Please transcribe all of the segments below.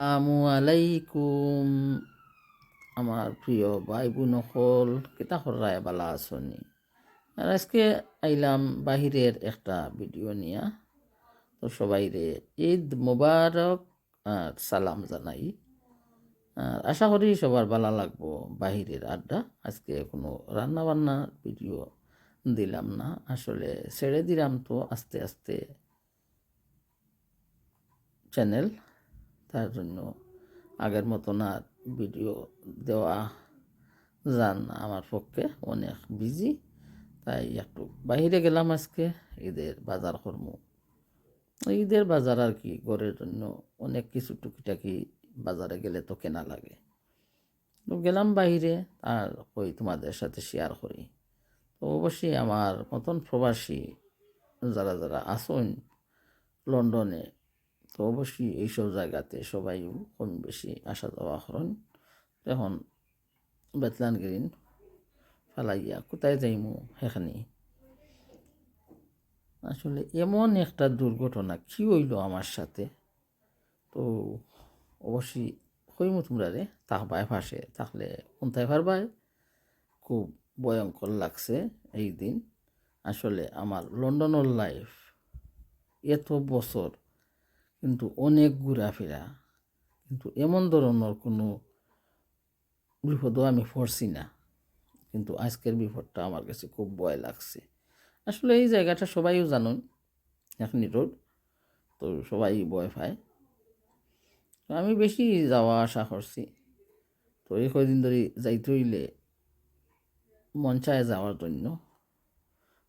আসসালামু আলাইকুম। আমার প্রিয় ভাই বোন সকল কিতা করায় বালা আসনি আর আজকে আইলাম বাহিরের একটা ভিডিও নিয়া। তো সবাইরে ঈদ মোবারক আর সালাম জানাই। আর আশা করি সবার ভালো লাগবো বাহিরের আড্ডা। আজকে কোনো রান্না বান্নার ভিডিও দিলাম না। আসলে ছেড়ে দিলাম তো আস্তে আস্তে। চ্যানেল তার জন্য আগের মতন আর ভিডিও দেওয়া যান আমার পক্ষে, অনেক বিজি তাই একটু বাইরে গেলাম আজকে, ঈদের বাজার কর্ম। ঈদের বাজার আর কি, ঘরের জন্য অনেক কিছু টুকিটাকি বাজারে গেলে তো কেনা লাগে। তো গেলাম বাইরে আর ওই তোমাদের সাথে শেয়ার করি। তো অবশ্যই আমার মতন প্রবাসী যারা যারা আসুন লন্ডনে তো অবশ্যই এইসব জায়গাতে সবাই কম বেশি আসা যাওয়া করেন। এখন বেতলান গ্রিন ফালাইয়া, কোথায় যাইমু সেখানে আসলে এমন একটা দুর্ঘটনা কি হইল আমার সাথে? তো অবশ্যই কইমু তোমরা রে তাকবায় ফাঁসে থাকলে কোনটায় পারবায় খুব ভয়ঙ্কর লাগছে এই দিন। আসলে আমার লন্ডনের লাইফ এত বছর কিন্তু অনেক ঘোরাফেরা। কিন্তু এমন ধরনের কোনো বিপদও আমি পড়ছি না। কিন্তু আজকের বিপদটা আমার কাছে খুব ভয় লাগছে। আসলে এই জায়গাটা সবাইও জানুন, এখনি রোড, তো সবাই ভয় পায়। তো আমি বেশি যাওয়া আসা করছি। তো এই কয়দিন ধরে যাইতে হইলে মন চায় যাওয়ার জন্য।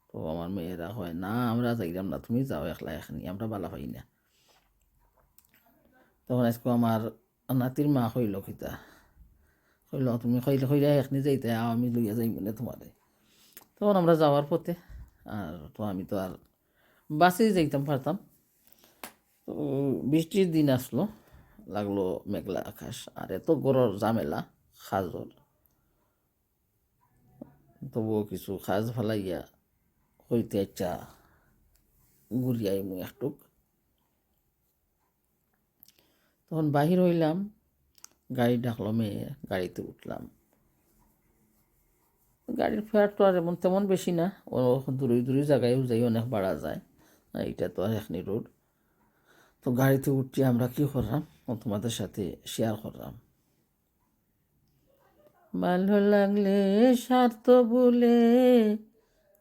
তো আমার মেয়েরা হয় না, আমরা যাইলাম না, তুমি যাও একলা এখানি, আমরা বালা পাই না। তখন আজকে আমার নাতির মা কইল খিতা। কইল তুমি কইলে কইলে এখনি যাইতে আমি লইয়া যাই বলে তোমারে তখন আমরা যাওয়ার পথে আর তো আমি তো আর বাসেই যাইতাম, পারতাম। তো বৃষ্টির দিন আসলো, লাগল মেঘলা আকাশ। আর এত গরর জামেলা খাজর। তবুও কিছু খাজ ফেলাইয়া হইতে একটা ঘুরিয়াই মুই একটুক। তখন বাহির হইলাম, গাড়ি ডাকলো, মেয়ে, গাড়িতে উঠলাম। গাড়ির ফেয়ার তো আর এমন তেমন বেশি না দূরে দূরে জায়গায়ও যাই, অনেক বাড়া যায়। এইটা তো আর এখনি রোড। তো গাড়িতে উঠছি, আমরা কি করলাম? তোমাদের সাথে শেয়ার করলাম। ভালো লাগলে স্বার্থ বলে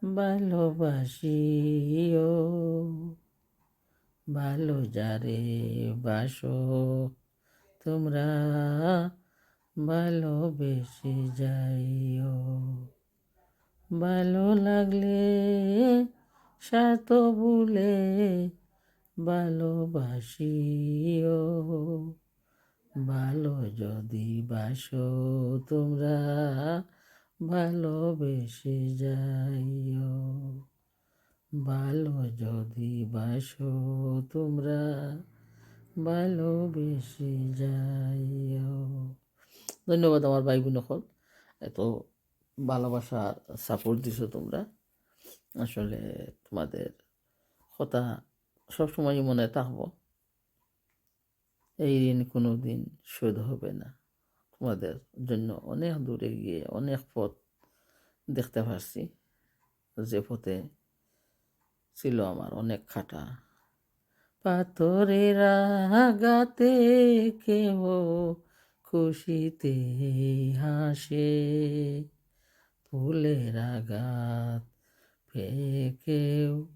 ভালোবাসিও। ভালো যারে বাসো, তোমরা ভালোবেসে যাইও। ভালো লাগলে সাত বলে ভালোবাসিও। ভালো যদি বাসো, তোমরা ভালোবেসে যাইও। ভালো যদি বাসো তোমরা ভালোবেসে যাইও। ধন্যবাদ আমার ভাই বোন সকল, এত ভালোবাসার সাপোর্ট দিছো তোমরা। আসলে তোমাদের কথা সবসময় মনে থাকব। এই ঋণ কোনো দিন শোধ হবে না। তোমাদের জন্য অনেক দূরে গিয়ে অনেক পথ দেখতে পারছি। যে পথে ছিল আমার অনেক খাটা। পাথরের আগাতে কেউ খুশিতে হাসে। ফুলের আঘাত ফেকেও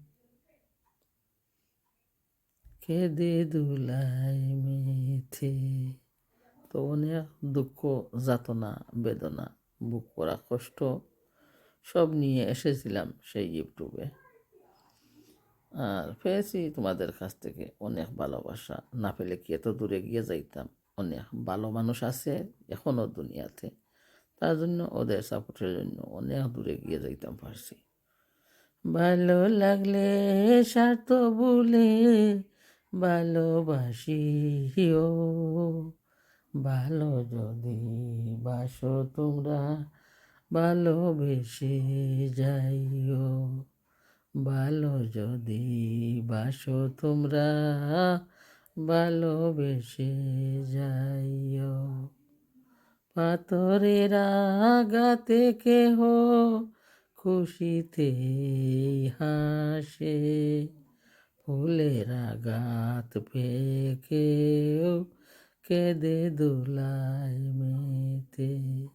কেঁদে দুলাই মেথে। তো অনেক দুঃখ, যাতনা, বেদনা, বুক করা কষ্ট সব নিয়ে এসেছিলাম সেই ইউটিউবে। আর পেয়েছি তোমাদের কাছ থেকে অনেক ভালোবাসা। না পেলে কি এত দূরে গিয়ে যাইতাম? অনেক ভালো মানুষ আছে এখনও দুনিয়াতে। তার জন্য ওদের সাপোর্টের জন্য অনেক দূরে গিয়ে যাইতাম পারছি। ভালো লাগলে স্বার্থ বলে ভালোবাসিও। ভালো যদি বাসো তোমরা, ভালোবেসে যাইও। ভালো যদি বাসো তোমরা, ভালোবেসে যাইও। পাথরের আগাতে কেহ খুশিতে হাসে, ফুলের আঘাত পেয়ে কেউ কেঁদে দোলায় মেতে।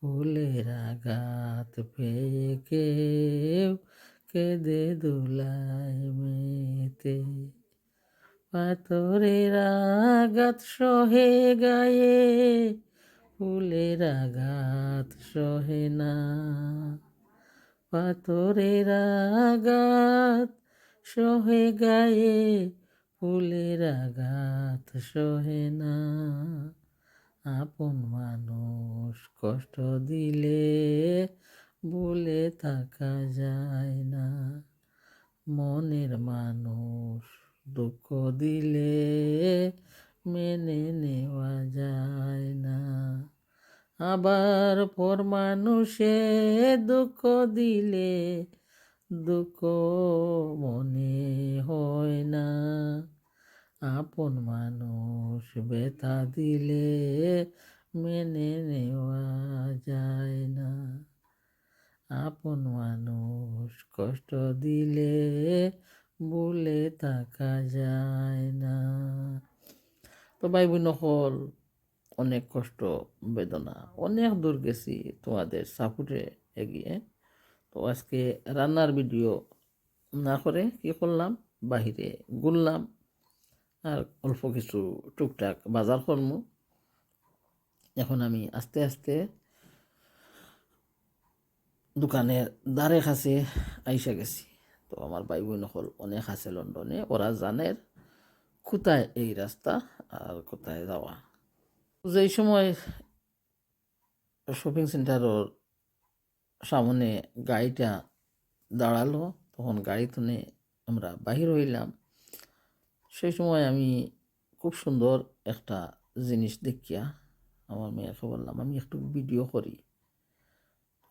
ফুলের আঘাত পেয়ে কেউ কেঁদে দোলায় মেতে। পাথরের আঘাত সহে গায়ে, ফুলের আঘাত সহে না। পাথরের আঘাত সহে গায়ে, ফুলের আঘাত সহে না। আপন মানুষ কষ্ট দিলে বলে থাকা যায় না। মনের মানুষ দুঃখ দিলে মেনে নেওয়া যায় না। আবার পর মানুষে দুঃখ দিলে দুঃখ মনে হয় না। আপন মানুষ ব্যথা দিলে মেনে নেওয়া যায় না। আপন মানুষ কষ্ট দিলে বলে থাকা যায় না। তো ভাই বোন হল অনেক কষ্ট, বেদনা, অনেক দূর গেছি তোমাদের সাপোর্টে এগিয়ে। তো আজকে রান্নার ভিডিও না করে কি করলাম? বাহিরে ঘুরলাম আর অল্প কিছু টুকটাক বাজার করম। এখন আমি আস্তে আস্তে দোকানের দ্বারে কাছে আইসা গেছি। তো আমার ভাই বোন হল অনেক আছে লন্ডনে, ওরা জানের কোথায় এই রাস্তা আর কোথায় যাওয়া। যেই সময় শপিং সেন্টারের সামনে গাড়িটা দাঁড়াল, তখন গাড়ি তুলে আমরা বাহির হইলাম। সেই সময় আমি খুব সুন্দর একটা জিনিস দেখিয়া আমার মেয়েকে বললাম, আমি একটু ভিডিও করি।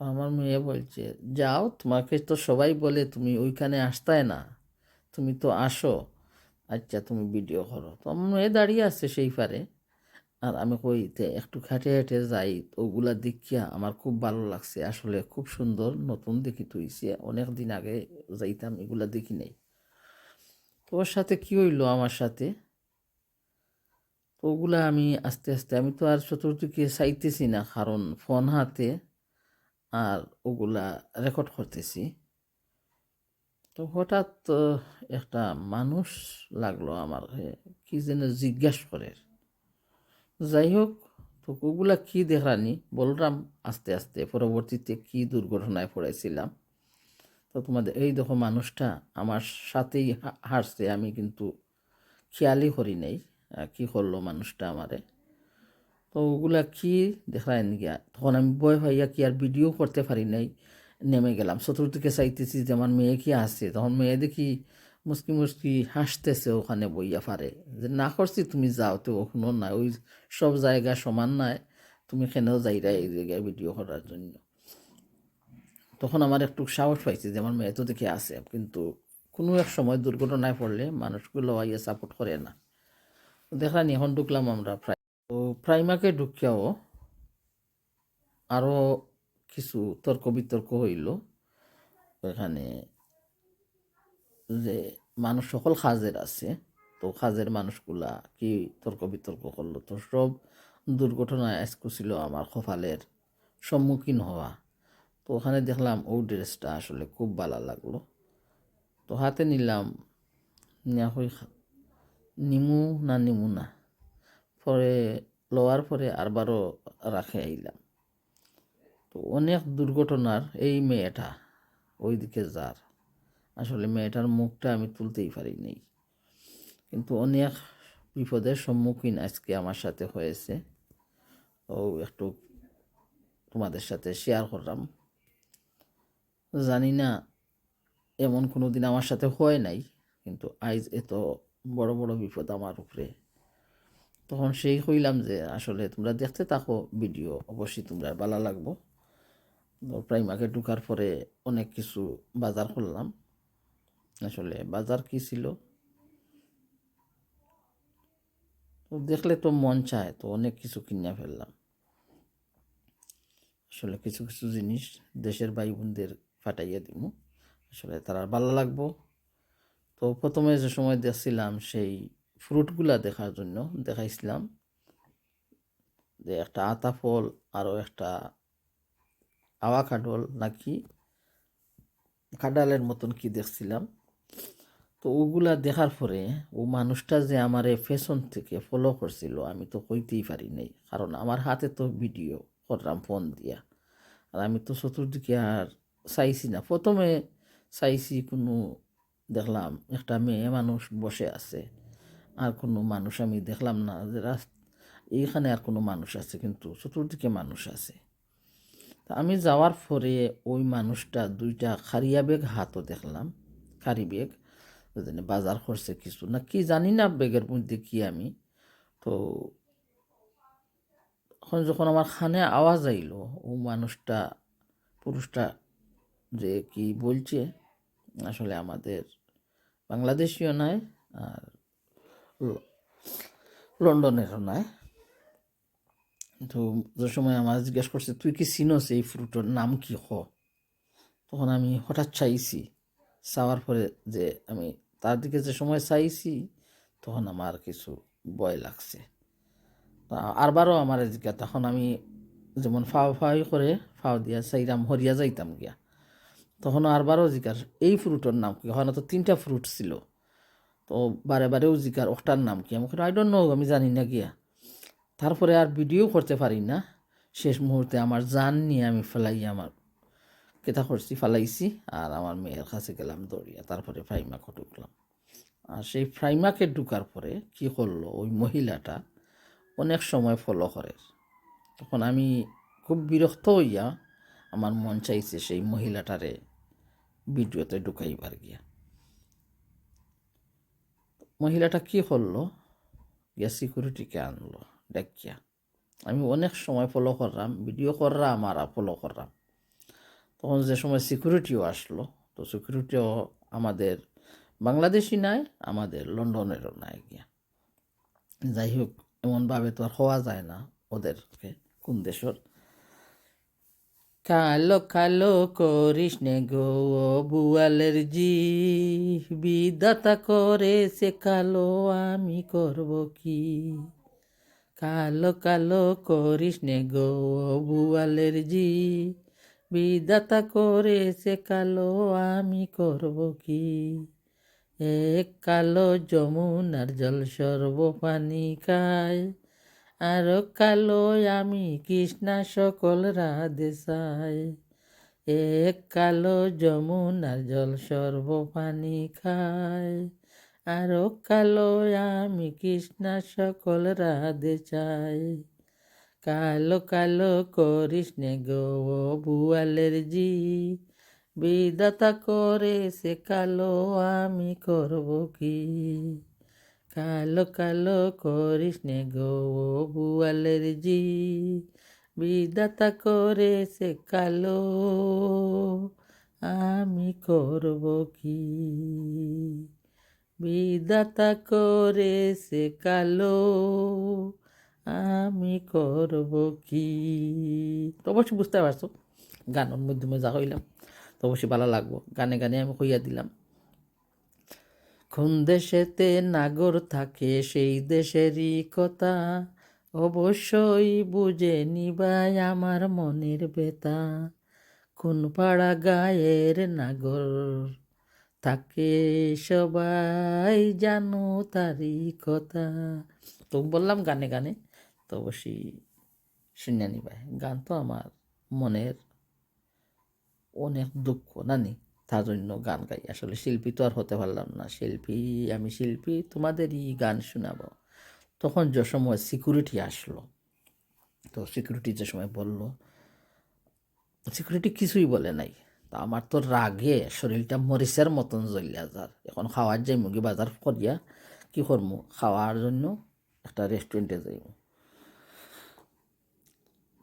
আমার মেয়ে বলছে, যাও, তোমাকে তো সবাই বলে তুমি ওইখানে আসতায় না। তুমি তো আসো। আচ্ছা তুমি ভিডিও করো। তো আমার মেয়ে দাঁড়িয়ে আছে সেই পারে। আর আমি কইতে একটু হেঁটে হেঁটে যাই, ওগুলা দেখিয়া আমার খুব ভালো লাগছে। আসলে খুব সুন্দর, নতুন দেখি তুইছে অনেক দিন আগে যাইতাম, এগুলা দেখি নাই। তো ওর সাথে কি হইল আমার সাথে? তো ওগুলা আমি আস্তে আস্তে, আমি তো আর চতুর্দিকে চাইতেছি না, কারণ ফোন হাতে আর ওগুলা রেকর্ড করতেছি। তো হঠাৎ একটা মানুষ লাগল আমার কি যেন জিজ্ঞাস করে। যাই হোক, তো ওগুলা কি দেখানি? বললাম, আস্তে আস্তে পরবর্তীতে কি দুর্ঘটনায় পড়েছিলাম। তো তোমাদের, এই দেখো মানুষটা আমার সাথেই হা- হাঁটছে আমি কিন্তু খেয়ালই করি নাই কি করল মানুষটা আমারে। তো ওগুলা কি দেখায় গিয়া? তখন আমি ভয় পাইয়া কি আর ভিডিও করতে পারি নাই, নেমে গেলাম। চতুর্দিকে চাইতেছি যে আমার মেয়ে কি আছে? তখন মেয়ে দেখি মুসকি মুসকি হাসতেছে ওখানে বইয়া পারে। যে, না করছি, তুমি যাও। তো ওখানে না, ওই সব জায়গা সমান নাই। তুমি কেনেও যাইরা এই জায়গায় ভিডিও করার জন্য। তখন আমার একটু সাহস পাইছে যে, আমার মেয়ে তো দেখে আছে। কিন্তু কোনো এক সময় দুর্ঘটনায় পড়লে মানুষগুলো আইয়া সাপোর্ট করে না। দেখানি এখন ঢুকলাম আমরা প্রায় প্রাইমাকে ঢুকিয়াও আরও কিছু তর্ক বিতর্ক হইল। এখানে যে মানুষ সকল কাজের আছে, তো কাজের মানুষগুলা কি তর্ক বিতর্ক করল? তো সব দুর্ঘটনায় আজকে ছিল আমার কপালের সম্মুখীন হওয়া। তো ওখানে দেখলাম, ও ড্রেসটা আসলে খুব ভালো লাগল। তো হাতে নিলাম নিয়া হই নিমু না নিমু না পরে, লওয়ার পরে আরবারও রাখে আইলাম। তো অনেক দুর্ঘটনার এই মেয়েটা ওইদিকে যার। আসলে মেয়েটার মুখটা আমি তুলতেই পারি নাই। কিন্তু অনেক বিপদের সম্মুখীন আজকে আমার সাথে হয়েছে। ও একটু তোমাদের সাথে শেয়ার করলাম। জানি না এমন কোনো দিন আমার সাথে হয় নাই, কিন্তু আজ এত বড় বড় বিপদ আমার উপরে তখন সেই হইলাম যে আসলে তোমরা দেখতে থাকো ভিডিও, অবশ্যই তোমরা ভালো লাগবো। তো প্রাইমাকে ঢুকার পরে অনেক কিছু বাজার করলাম। আসলে বাজার কি ছিল? তো দেখলে তো মন চায়, তো অনেক কিছু কিনে ফেললাম। আসলে কিছু কিছু জিনিস দেশের ভাই বোনদের ফাটাইয়া দিব আসলে তারা ভালো লাগবো। তো প্রথমে যে সময় দেখছিলাম সেই ফ্রুটগুলা দেখার জন্য দেখাইছিলাম। যে একটা আতা ফল, আরও একটা আওয়া কাডল নাকি কাডালের মতন কি দেখছিলাম। তো ওগুলা দেখার পরে ও মানুষটা যে আমার এই ফ্যাশন থেকে ফলো করছিল, আমি তো কইতেই পারি নাই। কারণ আমার হাতে তো ভিডিও করলাম ফোন দিয়া। আর আমি তো চতুর্দিকে আর চাইছি না। প্রথমে চাইছি কোনো দেখলাম একটা মেয়ে মানুষ বসে আছে। আর কোনো মানুষ আমি দেখলাম না যে এইখানে আর কোনো মানুষ আছে, কিন্তু চতুর্দিকে মানুষ আছে। তা আমি যাওয়ার পরে ওই মানুষটা দুইটা খারিয়া ব্যাগ হাতও দেখলাম, খারি ব্যাগ বাজার করছে কিছু, না কি জানি না ব্যাগের মধ্যে কি আমি। তো এখন যখন আমার খানে আওয়াজ আইলো ও মানুষটা, পুরুষটা যে কি বলছে, আসলে আমাদের বাংলাদেশিও নয়, আর লন্ডনেরও নয় তো যে সময় আমার জিজ্ঞেস করছে, তুই কি চিনস এই ফ্রুটের নাম কি হ? তখন আমি হঠাৎ চাইছি। চাওয়ার পরে যে আমি তার দিকে যে সময় চাইছি, তখন আমার কিছু ভয় লাগছে। আরবারও আমার জিজ্ঞা তখন আমি যেমন ফাও ফাই করে, ফাও দিয়া চাইরাম, হরিয়া যাইতাম গিয়া। তখন আরবারও জিজ্ঞাস, এই ফ্রুটের নাম কি? হয় না তো তিনটা ফ্রুট ছিল। তো বারে বারেও জিজ্ঞার ওটার নাম কি? আমি আই ডোন্ট নো আমি জানি না গিয়া। তারপরে আর ভিডিও করতে পারি না। শেষ মুহূর্তে আমার জান নিয়ে আমি ফেলাই আমার কেতা করছি, ফালাইছি আর আমার মেয়ের কাছে গেলাম দৌড়িয়া, তারপরে ফ্রাইমাকে ঢুকলাম আর সেই ফ্রাইমাকে ঢুকার পরে কি করল, ওই মহিলাটা অনেক সময় ফলো করে। তখন আমি খুব বিরক্ত হইয়া আমার মন চাইছে সেই মহিলাটারে ভিডিওতে ঢুকাইবার গিয়া। মহিলাটা কি করল? গিয়া সিকিউরিটিকে আনলো ডাকিয়া আমি অনেক সময় ফলো করলাম ভিডিও করলাম আর ফলো করলাম। তখন যে সময় সিকিউরিটিও আসলো, তো সিকিউরিটিও আমাদের বাংলাদেশি নাই, আমাদের লন্ডনেরও নাই গিয়া। যাই হোক, এমনভাবে তো আর হওয়া যায় না ওদেরকে, কোন দেশের। কালো কালো করিস নে গো বুয়ালের জি বিদাতা করে সে কালো, আমি করব কি? কালো কালো করিস নে গো বুয়ালের জি বিদাতা করে সে কালো, আমি করব কি? এক কালো যমুনার জল সর্ব পানি খায় আর কালো আমি কৃষ্ণা সকল রাধে সাই এক কালো যমুনার জল সর্ব পানি খায় আর কালো আমি কৃষ্ণা সকল রাধে চাই কালো কালো করিস গো বুয়ালের জি। বিদাতা করে সে কালো আমি করব কি? কালো কালো করিস নে গো বুয়ালের জি বিদাতা করে সে কালো, আমি করব কি? বিদাতা করে সে কালো, আমি করব কি? তো অবশ্যই বুঝতে পারছ, গানের মধ্যে মজা হইলাম, তো অবশ্যই ভালো লাগবো। গানে গানে আমি কইয়া দিলাম। কোন দেশেতে নাগর থাকে সেই দেশেরই কথা। অবশ্যই বুঝে নিবাই আমার মনের বেতা কোন পাড়া গায়ের নাগর থাকে সবাই জানো তারই কথা। তো বললাম গানে গানে, তো অবশ্যই শুনে নিবাই। গান তো আমার মনের অনেক দুঃখ, নানি? তার জন্য গান গাই। আসলে শিল্পী তো আর হতে পারলাম না। শিল্পী, আমি শিল্পী, তোমাদেরই গান শোনাবো। তখন যে সময় সিকিউরিটি আসলো, তো সিকিউরিটি যে সময় বলল সিকিউরিটি কিছুই বলে নাই। তা আমার তো রাগে, শরীরটা মরিচের মতন জ্বলিয়া যার। এখন খাওয়ার যাই মুগি বাজার করিয়া কি করব খাওয়ার জন্য একটা রেস্টুরেন্টে যাইব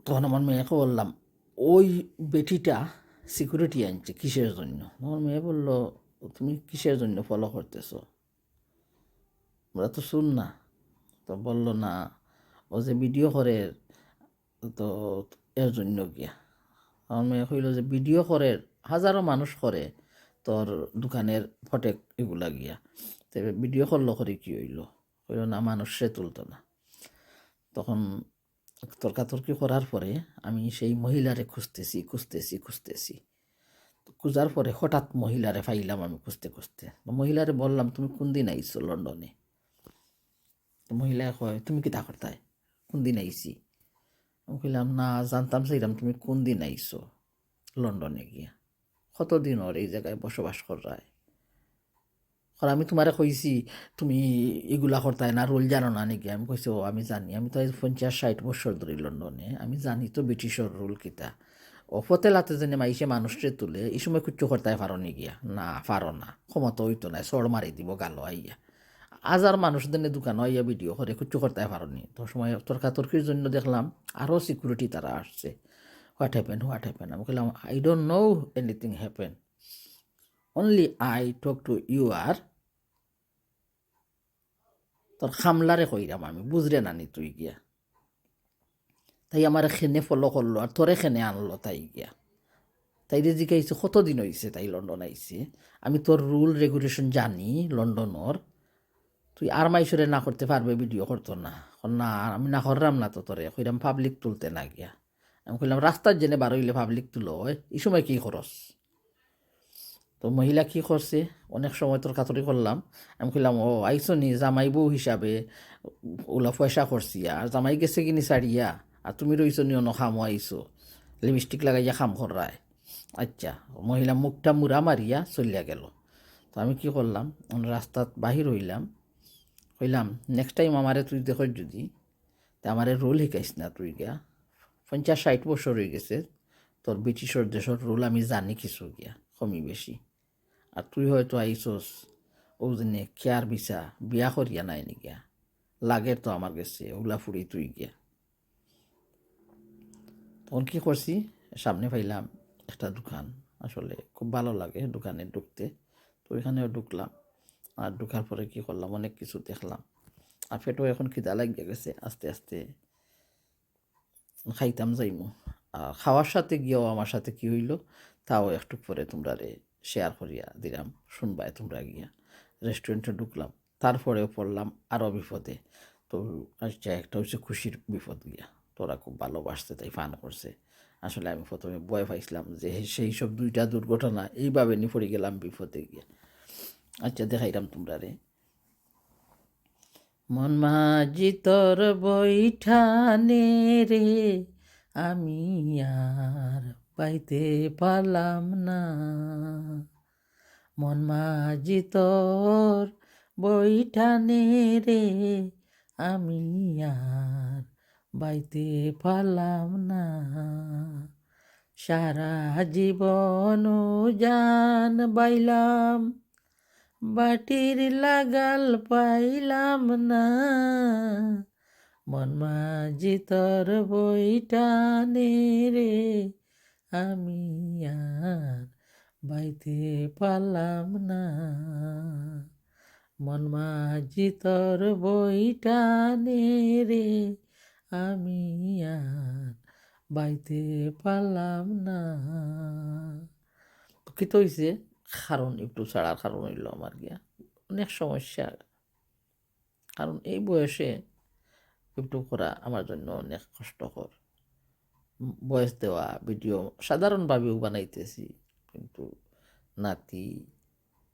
তখন আমার মেয়েকে বললাম, ওই বেটিটা সিকিউরিটি আনছে কিসের জন্য? আমার মেয়ে বলল, তুমি কিসের জন্য ফলো করতেছো? আমরা তো শুন না তো বলল, না, ও যে ভিডিও করে, তো এর জন্য গিয়া। আমার মেয়ে কইল যে ভিডিও করে, হাজারো মানুষ করে তোর দোকানের ফটেক এগুলা গিয়া। তো ভিডিও করল, করে কি হইল? হইল না, মানুষ সে তুলতো না। তখন তর্কাতর্কি করার পরে আমি সেই মহিলারে খুঁজতেছি খুঁজতেছি খুঁজতেছি। খুঁজার পরে হঠাৎ মহিলারে পাইলাম আমি খুঁজতে খুঁজতে। মহিলারে বললাম, তুমি কোন দিন আইছো লন্ডনে? তো মহিলা কয়, তুমি কি তা করতায় কোন দিন আইছি? আমি কইলাম, না, জানতাম, চাইলাম তুমি কোন দিন আইছো লন্ডনে গিয়া? কতদিন ওর এই জায়গায় বসবাস করায়? কারণ আমি তোমারে কইছি, তুমি এগুলা করতাই না, রোল জানো না নাকি? আমি কইছি, ও, আমি জানি। আমি তো পঞ্চাশ ষাট বছর ধরে লন্ডনে, আমি জানি তো ব্রিটিশর রুল কিতা। অফতেলাতে যেন মাইসে মানুষরে তুলে, এই সময় কুচ্ছু করতাই পারো নি গিয়া? না, পারো না। ক্ষমতা হইতো না, সর মারি দিব গালো আইয়া। হাজার মানুষ দেনে দোকান আইয়া ভিডিও করে কুচ্ছু করতাই পারো নি। তো সময় তর্কাতর্কির জন্য দেখলাম আরও সিকিউরিটি তারা আসছে। হোয়াট হ্যাপেন হোয়াট হ্যাপেন আমি বললাম I don't know anything happen only I talk to you আর তোর খামলারে কইরাম আমি বুঝরে নানি তুই গিয়া। তাই আমার খেনে ফলো করল আর তোরে খেনে আনলো তাই গিয়া। তাই রে জিজ্ঞাসা কতদিন হয়েছে তাই লন্ডন আইছে আমি তোর রুল রেগুলেশন জানি লন্ডনর তুই আর মাইসরে না করতে পারবে ভিডিও করতো না। না, আমি না করলাম না তো তোরে কইরাম পাবলিক তুলতে না গিয়া। আমি কইলাম রাস্তার জেনে বার হইলে পাবলিক তুলো এই সময় কি খরচ তো মহিলা কি করছে? অনেক সময় তোর কাতরি করলাম। আমি কইলাম, ও, আইসো নি, জামাই বউ হিসাবে ওলা পয়সা করছি। আর জামাই গেছে কিনি সারিয়া? আর তুমি রইছো নি অন্য খামো, আইসো। লিপস্টিক লাগাইয়া খাম করায় আচ্ছা মহিলা মুখটা মুড়া মারিয়া চলিয়া গেল। তো আমি কি করলাম রাস্তাত বাহির হইলাম। কইলাম নেক্সট টাইম আমারে তুই দেখ যদি, তা আমারে রোল শিকাইস না তুই গিয়া। পঞ্চাশ ষাট বছর হয়ে গেছে, তোর ব্রিটিশর দেশের রোল আমি জানি কিছু গিয়া কমি বেশি। আর তুই হয়তো আইসস ও খেয়ার বিছা বিয়া করিয়া নাই নিগিয়া লাগে তো আমার গেছে ওগুলা ফুড়ি তুই গিয়া। তখন কি করছি সামনে পাইলাম একটা দোকান আসলে খুব ভালো লাগে দোকানে ঢুকতে তো ওইখানেও ঢুকলাম আর ঢুকার পরে কি করলাম অনেক কিছু দেখলাম। আর পেটও এখন খিদা লাগিয়ে গেছে, আস্তে আস্তে। খাইতাম যাইমু। আর খাওয়ার সাথে গিয়েও আমার সাথে কি হইল? তাও একটু পরে তোমরা রে শেয়ার করিয়া দিলাম শুনবাই তোমরা গিয়া। রেস্টুরেন্টে ঢুকলাম, তারপরেও পড়লাম আরও বিপদে। তো আচ্ছা একটা হচ্ছে খুশির বিপদ গিয়া। তোরা খুব ভালোবাসতে তাই ফান করছে। আসলে আমি প্রথমে ভয় পাইছিলাম যে সেই সব দুইটা দুর্ঘটনা এইভাবে নি পড়ে গেলাম বিপদে গিয়া। আচ্ছা দেখাইলাম তোমরা রে। মন মাঝি তোর বৈঠানে রে, আমি আর পাইতে পারলাম না। মন মাঝি তোর বৈঠানে রে, আমি আর বাইতে পারলাম না। সারা জীবন জান বাইলাম, বাটির লাগাল পাইলাম না। মন মাঝি তোর বইটানে রে আমি আর বাইতে পারলাম না। মন মাঝি তোর বইটানে রে, আমি আর বাইতে পারলাম না। কি তো হয়েছে কারণ একটু ছাড়ার কারণ হইল আমার গিয়া। অনেক সমস্যা। কারণ এই বয়সে ইউটিউব করা আমার জন্য অনেক কষ্টকর। বয়স দেওয়া ভিডিও সাধারণভাবেও বানাইতেছি। কিন্তু নাতি,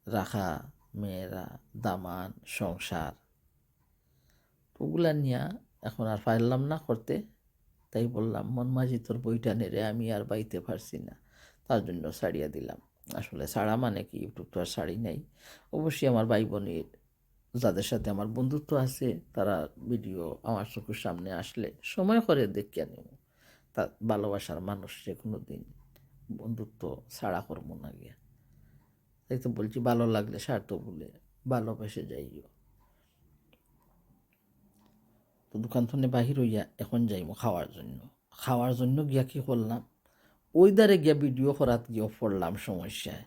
রাখা, মেয়েরা, দামান, সংসার, ওগুলা নিয়ে এখন আর পারলাম না করতে। তাই বললাম, মন মাঝি তোর বইটা নেড়ে আমি আর বাইতে পারছি না। তার জন্য ছাড়িয়ে দিলাম। আসলে ছাড়া মানে কি? ইউটিউব তো আর ছাড়ি নাই। অবশ্যই আমার ভাই বোনের যাদের সাথে আমার বন্ধুত্ব আছে, তারা ভিডিও আমার চোখের সামনে আসলে সময় করে দেখিয়া নেব তা ভালোবাসার মানুষ যে কোনো দিন, বন্ধুত্ব ছাড়া করব না গিয়া। তাই তো বলছি, ভালো লাগলে স্বার্থ বলে ভালোবেসে যাইও। তো দোকান থেকে বাহির হইয়া এখন যাইমো খাওয়ার জন্য। খাওয়ার জন্য গিয়া কি করলাম? ওই দ্বারে গিয়া ভিডিও করাত গিয়ে পড়লাম সমস্যায়।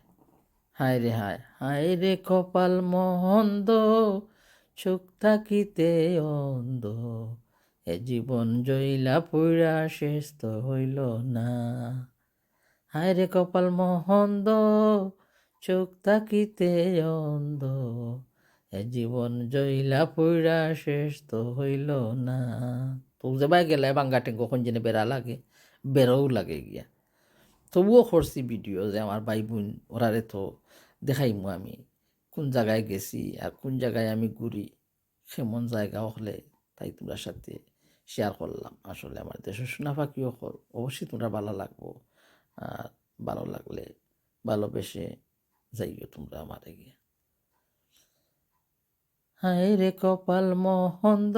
হায় রে হায় হায় রে কপাল মহন্দ, চোখ থাকিতে অন্ধ। এ জীবন জইলা পুরা শেষ তো হইল না। হায় রে কপাল মহন্দ চোখ থাকিতে অন্ধ। এ জীবন জইলা পুরা শেষ তো হইল না। তো যাবাই গেলে বাঙ্গা টেঙ্গো কোন জেনে বেড়া লাগে বেরোও লাগে গিয়া। তবুও করছি ভিডিও যে আমার ভাই বোন ওরারে তো দেখাইমু আমি কোন জায়গায় গেছি আর কোন জায়গায় আমি ঘুরি সেমন জায়গা হলে তাই তোমরা সাথে শেয়ার করলাম। আসলে আমার দেশের সোনা পাখিও কর, অবশ্যই তোমরা ভালো লাগবো। আর ভালো লাগলে ভালোবেসে যাইও তোমরা আমার গিয়ে হায় রে কপাল মহন্দ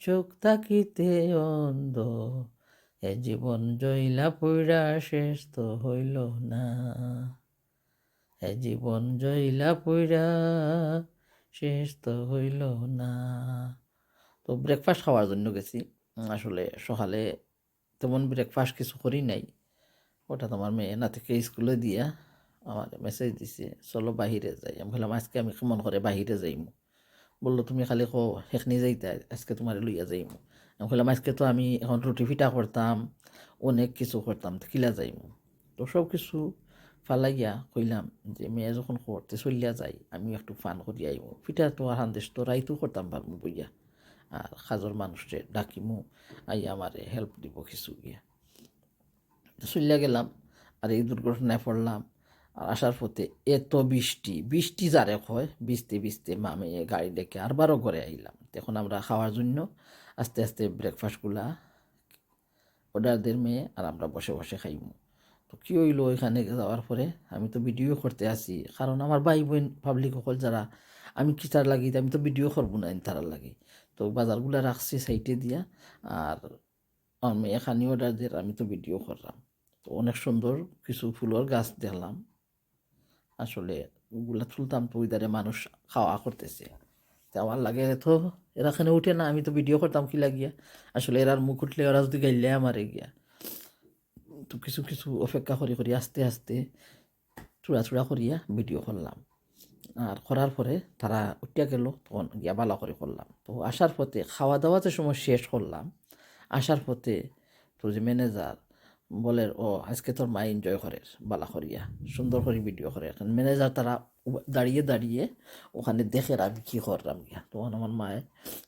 চোখ তাকিতে অন্ধ। এ জীবন জইলা পুরা শেষ তো হইল না। এ জীবন জইলা পুরা শেষ তো হইল না। তো ব্রেকফাস্ট খাওয়ার জন্য গেছি। আসলে সকালে তেমন ব্রেকফাস্ট কিছু করি নাই। ওটা তোমার মেয়ে না থেকে স্কুলে দিয়া আমার মেসেজ দিছে, চলো বাহিরে যাই। আমি বললাম, আজকে আমি কেমন করে বাহিরে যাইমু? বলল, তুমি খালি কো সেখনি যাইতা, আজকে তোমার লইয়া যাইমু। আমি বললাম, আজকে তো আমি এখন রুটি ফিটা করতাম, অনেক কিছু করতাম কিলা যাইমু। তো সব কিছু ফালাইয়া কইলাম যে, মেয়ে যখন করতে চলিয়া যাই আমি একটু ফান করি আইমু। ফিটা তো আর হান্দেশ তো রাইতো করতাম পারমু বইয়া। আর সাজর মানুষে ডাকিমু, আইয়া আমারে হেল্প দিব কিছু গিয়া। চলিয়া গেলাম, আর এই দুর্ঘটনায় পড়লাম। আর আসার পথে এত বৃষ্টি বৃষ্টি যারে হয় ভিজতে ভিজতে মামে গাড়ি ডেকে আরবারও ঘরে আইলাম। তখন আমরা খাওয়ার জন্য আস্তে আস্তে ব্রেকফাস্টগুলা অর্ডার দের মেয়ে আর আমরা বসে বসে খাইমু। তো কী হইল ওইখানে যাওয়ার পরে? আমি তো ভিডিও করতে আসি কারণ আমার ভাই বোন পাবলিক সকল যারা, আমি কি তার লাগি? আমি তো ভিডিও করব না তার লাগি। তো বাজারগুলা রাখছি সাইটে দিয়া। আর আমি মেয়ে খানি অর্ডার দিয়ে আমি তো ভিডিও করলাম। তো অনেক সুন্দর কিছু ফুলের গাছ দেখলাম। আসলে ওগুলা তুলতাম তো ওই ধারে মানুষ খাওয়া করতেছে। তো আমার লাগে তো, এরা এখানে উঠে না, আমি তো ভিডিও করতাম কি লাগিয়া। আসলে এরার মুখ উঠলে ওরা যদি গাইলে আমারে গিয়া। তো কিছু কিছু অপেক্ষা করি করি, আস্তে আস্তে, চূড়া চূড়া করিয়া ভিডিও করলাম। আর করার পরে তারা উঠিয়া গেল তখন গিয়া বালা করে করলাম। তো আসার পথে খাওয়া দাওয়াতে সময় শেষ করলাম। আসার পথে তো যে ম্যানেজার বলে ও আজকে তোর মা এনজয় করে বালা করিয়া সুন্দর করে ভিডিও করে। এখন ম্যানেজার তারা দাঁড়িয়ে দাঁড়িয়ে ওখানে দেখে আমি কী করলাম গিয়া। তখন আমার মায়ে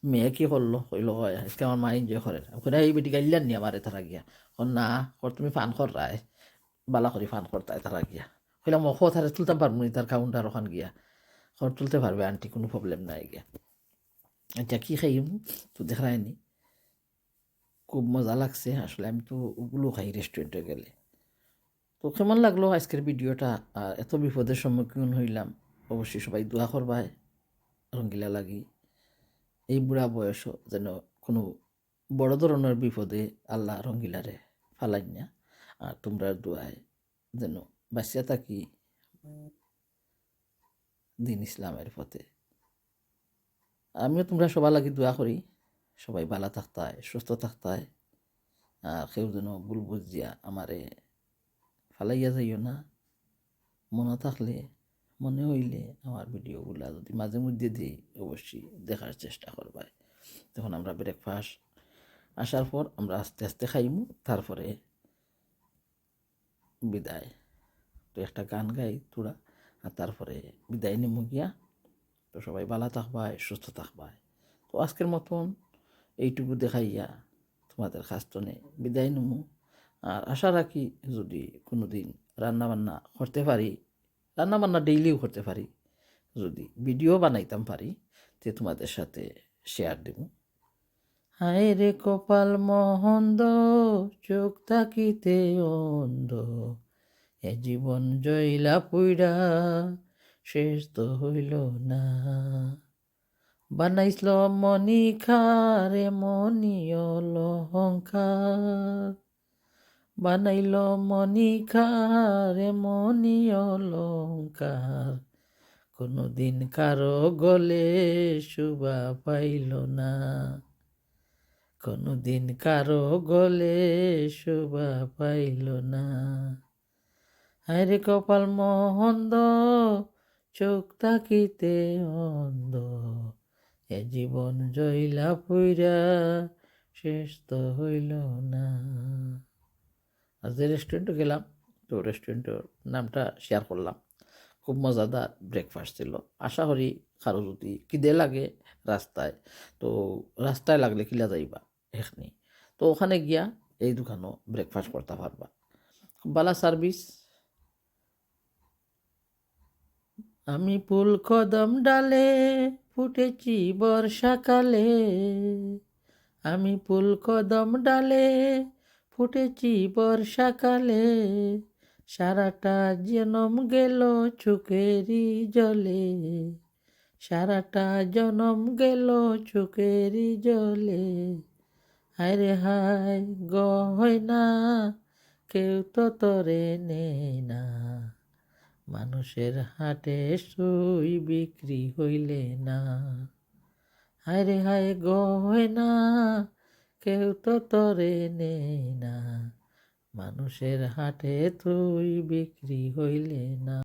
মেয়ে কী করল? কইলো "ওই, আজকে আমার মা এনজয় করে। ওখানে এই বেটি গাইলেন নি আমারে তারা গিয়া? ও না কর তুমি ফান কর রায় বালা করি ফান করতায় তারা গিয়া। কইলাম ও তারা তুলতাম পারব তার কাউন্টার ওখান গিয়া। খর তুলতে পারবে, আন্টি, কোনো প্রবলেম নাই গিয়া আচ্ছা কী খাইম? তো দেখায়নি। খুব মজা লাগছে, আসলে আমি তো ওগুলো খাই রেস্টুরেন্টে গেলে। তো কেমন লাগল আজকের ভিডিওটা? আর এত বিপদের সম্মুখীন হইলাম। অবশ্যই সবাই দোয়া করবায় রঙ্গিলা লাগি। এই বুড়া বয়সও যেন কোনো বড় ধরনের বিপদে আল্লাহ রঙ্গিলারে ফালাই না আর তোমরা দোয়ায় যেন বাঁচিয়া থাকি। দিন ইসলামের পথে। আমিও তোমরা সবার লাগি দোয়া করি, সবাই ভালো থাকতায়, সুস্থ থাকতায়। আর কেউ যেন ভুল বুঝিয়া আমারে ফালাইয়া যাইও না। মনে থাকলে, মনে হইলে আমার ভিডিওগুলা যদি মাঝে মধ্যে দিই, অবশ্যই দেখার চেষ্টা করবাই তখন আমরা ব্রেকফাস্ট আসার পর আমরা আস্তে আস্তে খাইমু, তারপরে বিদায়। তো একটা গান গাই, তোরা। আর তারপরে বিদায় নিমু গিয়া তো সবাই ভালো থাকবায়, সুস্থ থাকবায়। তো আজকের মতন এইটুকু দেখাইয়া তোমাদের খাস্তনে বিদায় নেব আর আশা রাখি যদি কোনো দিন রান্নাবান্না করতে পারি, রান্নাবান্না ডেইলিও করতে পারি, যদি ভিডিও বানাইতাম পারি, তে তোমাদের সাথে শেয়ার দেব হায় রে কপাল মহন্দ, চোখ থাকিতে অন্ধ। এ জীবন জয়লা পুইরা শেষ তো হইল না। বানাইছিল মনি খারে মনি অলহংকার বানাইল মনি খারে মনি অলংকার কোনোদিন কারও গলে শুভা পাইল না। কোনোদিন কারও গলে শোভা পাইল না। আরে কপাল মহন্দ চোখ তাকিতে অন্ধ। এ জীবন জইলা পুইরা শেষ তো হইল না। আজ যে রেস্টুরেন্টে গেলাম, তো রেস্টুরেন্টের নামটা শেয়ার করলাম। খুব মজাদার ব্রেকফাস্ট ছিল। আশা করি কারও যদি কিদে লাগে রাস্তায়, তো রাস্তায় লাগলে কিলা যাইবা এখনি। তো ওখানে গিয়া এই দোকানও ব্রেকফাস্ট করতে পারবা। খুব ভালো সার্ভিস আমি ফুল কদম ডালে ফুটেছি বর্ষাকালে আমি ফুল কদম ডালে ফুটেছি বর্ষাকালে সারাটা জনম গেল চোখেরই জলে। সারাটা জনম গেল চোখেরই জলে। হায় রে হায় না, কেউ তো তরে নেই না। মানুষের হাটে সই বিক্রি হইলে না। হায় রে হায় না, কেউ তো তরে নেই না। মানুষের হাটে তুই বিক্রি হইলে না।